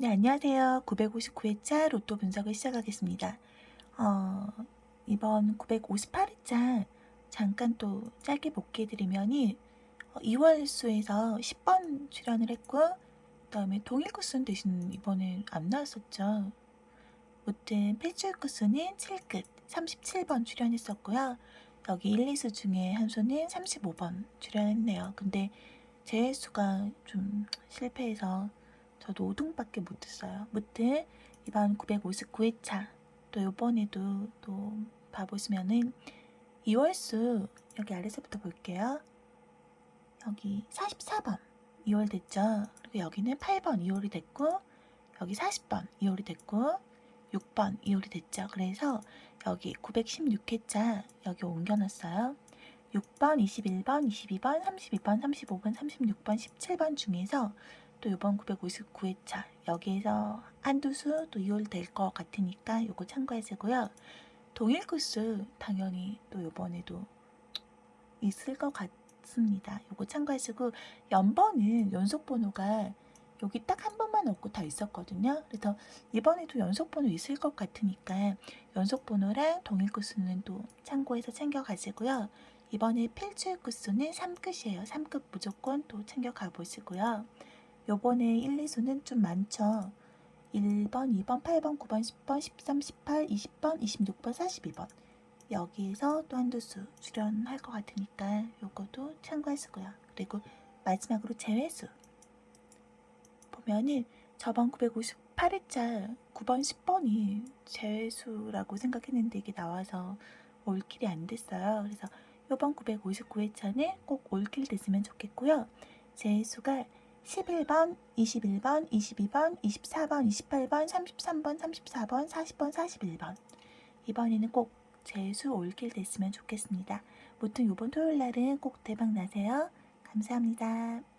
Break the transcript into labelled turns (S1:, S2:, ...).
S1: 네, 안녕하세요. 959회차 로또 분석을 시작하겠습니다. 어, 이번 958회차 잠깐 또 짧게 복귀해드리면이 2월 수에서 10번 출연을 했고, 그 다음에 동일구 수는 대신 이번엔 안 나왔었죠. 무튼 필출구 수는 7끝 37번 출연했었고요. 여기 1, 2수 중에 한 수는 35번 출연했네요. 근데 제 수가 좀 실패해서 저도 5등밖에 못했어요. 무튼 이번 959회차 또 요번에도 또 봐보시면은 2월수 여기 아래서부터 볼게요. 여기 44번 2월 됐죠. 그리고 여기는 8번 2월이 됐고 여기 40번 2월이 됐고 6번 2월이 됐죠. 그래서 여기 916회차 여기 옮겨놨어요. 6번, 21번, 22번, 32번, 35번, 36번, 17번 중에서 또 이번 959회차 여기에서 한두 수또 2월 될 것 같으니까 요거 참고하시고요. 동일 코스 당연히 또 요번에도 있을 것 같습니다. 요거 참고하시고 연번은 연속 번호가 여기 딱 한 번만 없고 다 있었거든요. 그래서 이번에도 연속 번호 있을 것 같으니까 연속 번호랑 동일 코스는 또 참고해서 챙겨 가시고요. 이번에 필출 코스는 3끝이에요. 3끝 무조건 또 챙겨 가 보시고요. 요번에 1, 2수는 좀 많죠. 1번, 2번, 8번, 9번, 10번, 13, 18, 20번, 26번, 42번. 여기에서 또 한두 수 출연할 것 같으니까 요것도 참고하시고요. 그리고 마지막으로 제외수. 보면은 저번 958회차 9번, 10번이 제외수라고 생각했는데 이게 나와서 올킬이 안 됐어요. 그래서 요번 959회차는 꼭 올킬 됐으면 좋겠고요. 제수가 11번, 21번, 22번, 24번, 28번, 33번, 34번, 40번, 41번. 이번에는 꼭 제수 올킬 됐으면 좋겠습니다. 무튼 이번 토요일 날은 꼭 대박 나세요. 감사합니다.